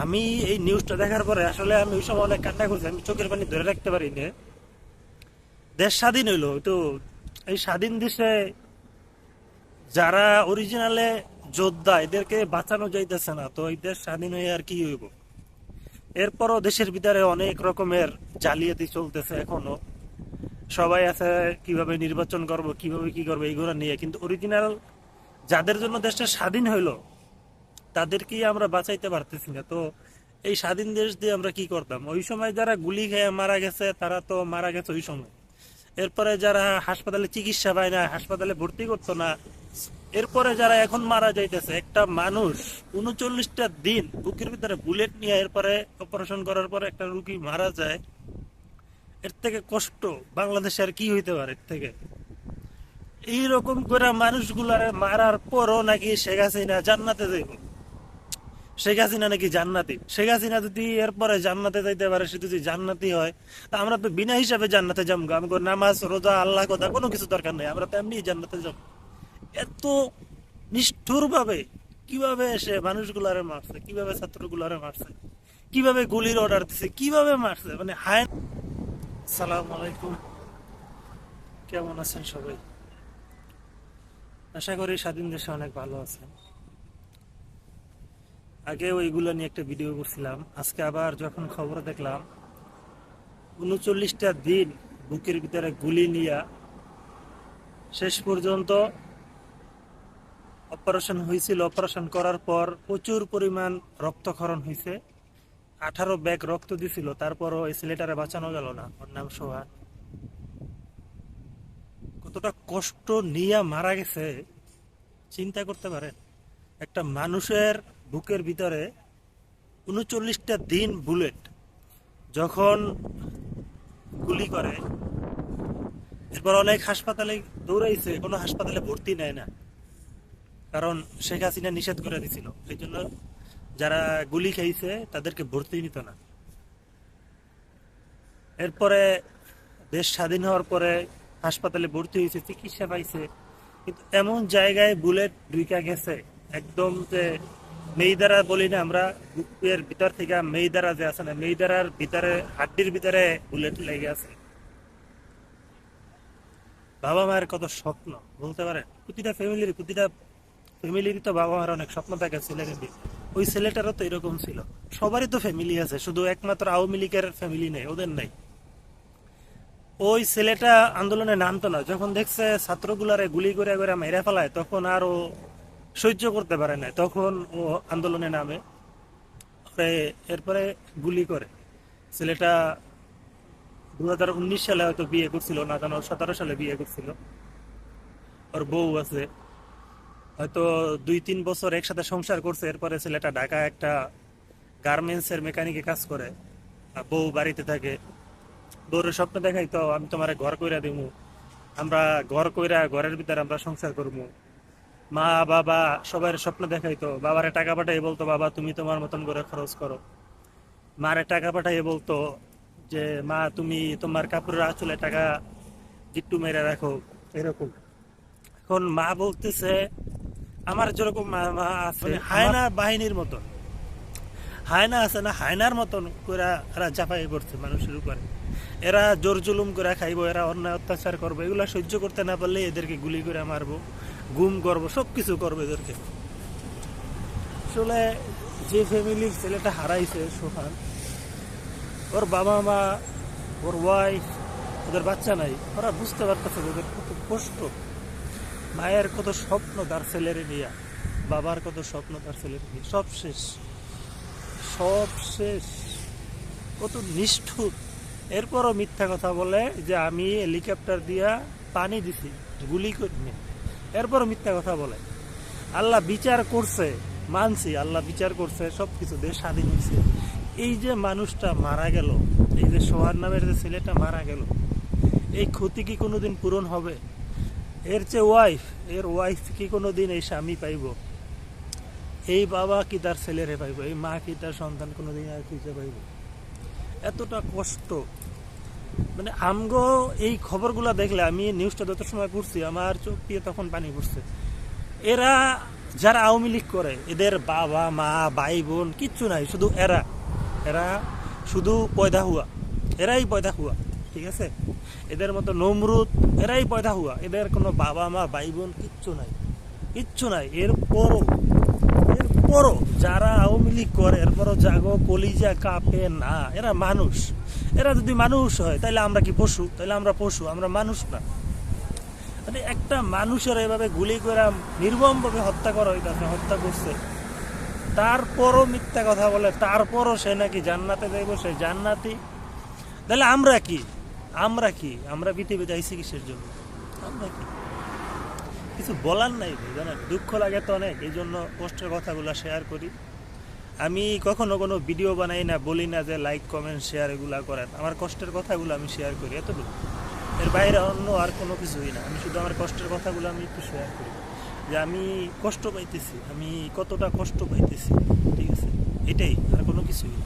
আমি এই নিউজটা দেখার পরে আসলে আমি ওই সময় অনেক কান্না করছি, আমি চোখের পানি ধরে রাখতে পারি দেশ স্বাধীন হইল তো এই স্বাধীন দেশে যারা অরিজিনালে যোদ্ধা, এদেরকে বাঁচানো যাইতেছে না, তো এই দেশ স্বাধীন হয়ে আর কি হইব? এরপরও দেশের ভিতরে অনেক রকমের জালিয়াতি চলতেছে এখনও। সবাই আছে কীভাবে নির্বাচন করব, কীভাবে কি করব, এইগুলো নিয়ে, কিন্তু অরিজিনাল যাদের জন্য দেশটা স্বাধীন হইল তাদেরকে আমরা বাঁচাইতে পারতেছি না। তো এই স্বাধীন দেশ দিয়ে আমরা কি করতাম? ওই সময় যারা গুলি খেয়ে মারা গেছে, তারা তো মারা গেছে ওই সময়। এরপরে যারা হাসপাতালে চিকিৎসা পায় না, হাসপাতালে ভর্তি করতো না, এরপরে যারা এখন মারা যাইতেছে, একটা মানুষ উনচল্লিশটা দিন বুকের ভিতরে বুলেট নিয়ে এরপরে অপারেশন করার পরে একটা রুগী মারা যায়, এর থেকে কষ্ট বাংলাদেশে আর কি হইতে পারে এর থেকে? এইরকম করে মানুষগুলারে মারার পরও নাকি শেখ হাসিনা জান্নাতে যাইব। শেখ হাসিনা নাকি জান্নাতি? শেখ হাসিনা যদি এরপরে জান্নাতে যাইতে পারে, সে যদি জান্নাতি হয়, তা আমরা তো বিনা হিসাবে জান্নাতে যাব আমাকে নামাজ, রোজা আল্লাহ কথা কোনো কিছু দরকার নেই। আমরা তো এমনি জান্নাতে যাব। এত নিষ্ঠুর ভাবে কীভাবে সে মানুষগুলারে মারছে? কীভাবে ছাত্রগুলারে মারছে? কীভাবে গুলির অর্ডার দিছে? কীভাবে মারছে? মানে হায় সালাম আলাইকুম। কেমন আছেন সবাই? আশা করি স্বাধীন দেশে অনেক ভালো আছেন। আগে ওইগুলো নিয়ে একটা ভিডিও করছিলাম। আজকে আবার যখন খবর দেখলাম, উনচল্লিশটা দিন বুকের ভিতরে গুলি নিয়া শেষ পর্যন্ত অপারেশন হয়েছিল। অপারেশন করার পর প্রচুর পরিমাণ রক্তক্ষরণ হয়েছে। আঠারো ব্যাগ রক্ত দিছিল, তারপরও এই ছেলেটারে বাঁচানো গেল না। ওর নাম সোহান কতটা কষ্ট নিয়ে মারা গেছে, চিন্তা করতে পারেন। একটা মানুষের বুকের ভিতরে উনচল্লিশটা দিন বুলেট যখন গুলি করে, এরপর অনেক হাসপাতালে দৌড়াইছে, কোনো হাসপাতালে ভর্তি নেয় না। কারণ শেখ হাসিনা নিষেধ করে দিছিল। এই জন্য যারা গুলি খাইছে তাদেরকে ভর্তি নিত না। এরপরে দেশ স্বাধীন হওয়ার পরে হাসপাতালে ভর্তি হয়েছে, চিকিৎসা পাইছে। কিন্তু এমন জায়গায় বুলেট ঢুকা গেছে, একদম যে মেইদারা বলি না, আমরা বুকের ভিতর থেকে মেইদারা যে আছে না, মেইদারার ভিতরে, হাড্ডির ভিতরে বুলেট লেগে আছে। বাবা মায়ের কত স্বপ্ন, বলতে পারে প্রতিটা ফ্যামিলির প্রতিটা ফ্যামিলির তো বাবা মার অনেক স্বপ্ন থাকে ছেলেকে নিয়ে ওই ছেলেটারও তো এরকম ছিল। সবারই তো ফ্যামিলি আছে, শুধু একমাত্র আওয়ামী লীগের ফ্যামিলি নেই, ওদের নেই। ওই ছেলেটা আন্দোলনে নামতো না, যখন দেখছে ছাত্রগুলারে গুলি করে করে মেরে ফেলায়, তখন আর সহ্য করতে পারে না। তখন ও আন্দোলনে নামে। এরপরে গুলি করে। ছেলেটা দু হাজার উনিশ সালে হয়তো বিয়ে করছিল, না জানো, সতেরো সালে বিয়ে করছিল। ওর বউ আছে। হয়তো দুই তিন বছর একসাথে সংসার করছে। এরপরে ছেলেটা ঢাকা একটা গার্মেন্টস এর মেকানিকে কাজ করে। বউ বাড়িতে থাকে। বউর স্বপ্ন দেখাই তো আমি তোমার ঘর কইরা দিব আমরা ঘর কইরা ঘরের ভিতরে আমরা সংসার করব মা বাবা সবার স্বপ্ন দেখাই তো বাবারে টাকা পাঠাই বলতো বাবা তুমি তোমার মতন করে খরচ করো। মারে টাকা পাঠাই বলতো যে মা তুমি তোমার কাপড়ের আঁচলে টাকা গিট্টু মেরে রাখো। এরকম। এখন মা বলতেছে আমার যেরকম মা আছে হায়না বাহিনীর মতন। হায়না আছে না হায়নার মতন করে এরা চাপাই করছে মানুষের উপরে এরা জোর জুলুম করে খাইবো এরা অন্যায় অত্যাচার করব এগুলা সহ্য করতে না পারলে এদেরকে গুলি করে মারবো। গুম করব সব কিছু করব এদেরকে। আসলে যে ফ্যামিলির ছেলেটা হারাইছে, সোহান, ওর বাবা মা, ওর ওয়াইফ ওদের বাচ্চা নাই, ওরা বুঝতে পারতেছে ওদের কত কষ্ট। মায়ের কত স্বপ্ন তার ছেলের নিয়ে, বাবার কত স্বপ্ন তার ছেলের নিয়ে, সব শেষ। সব শেষ। কত নিষ্ঠুর। এরপরও মিথ্যা কথা বলে যে আমি হেলিকপ্টার দিয়া পানি দিছি, গুলি করিনি এরপরও মিথ্যা কথা বলে। আল্লাহ বিচার করছে, মানছি, আল্লাহ বিচার করছে সব কিছু দেশ স্বাধীন হয়েছে। এই যে মানুষটা মারা গেল, এই যে সোহার নামের যে ছেলেটা মারা গেল, এই ক্ষতি কি কোনো দিন পূরণ হবে? এর যে ওয়াইফ এর ওয়াইফ কি কোনো দিন এই স্বামী পাইব? এই বাবা কি তার ছেলেরে পাইব? এই মা কি তার সন্তান কোনো দিন আর খুঁজে পাইব? এতটা কষ্ট। মানে আমগো এই খবরগুলো দেখলে আমি নিউজটা যত সময় পড়ছি, আমার চোখ দিয়ে তখন পানি পড়ছে। এরা যারা আওয়ামী লীগ করে, এদের বাবা, মা, ভাই, বোন কিচ্ছু নাই, শুধু এরা। এরা শুধু পয়দা হুয়া। এরাই পয়দা হুয়া, ঠিক আছে? এদের মতো নমরুদ, এরাই পয়দা হুয়া। এদের কোনো বাবা, মা, ভাই, বোন কিচ্ছু নাই। কিচ্ছু নাই। এরপরও এরপরও যারা আওয়ামী লীগ করে, এরপরও জাগো, কলিজা কাপে না। এরা মানুষ। এরা যদি মানুষ হয় তাহলে আমরা কি পশু? তাহলে আমরা পশু, আমরা মানুষ না। মানে একটা মানুষের এভাবে গুলি করে নির্মমভাবে হত্যা করা হইতাছে, হত্যা করছে। তারপরও মিথ্যা কথা বলে, তারপরও সে নাকি জান্নাতে যাইব, সে জান্নাতি। তাহলে আমরা কি? আমরা কি? আমরা পৃথিবীতে আইসি কিসের জন্য? আমরা কি? কিছু বলার নাই ভাই, জানেন? দুঃখ লাগে তো অনেক, এই জন্য কষ্টের কথাগুলো শেয়ার করি। আমি কখনো কোনো ভিডিও বানাই না, বলি না যে লাইক কমেন্ট শেয়ার এগুলা করেন। আমার কষ্টের কথাগুলো আমি শেয়ার করি, এতটুকু। এর বাইরে অন্য আর কোনো কিছুই না। আমি শুধু আমার কষ্টের কথাগুলো আমি একটু শেয়ার করি। যে আমি কষ্ট পাইতেছি, আমি কতটা কষ্ট পাইতেছি, ঠিক আছে? এটাই, আর কোনো কিছুই না।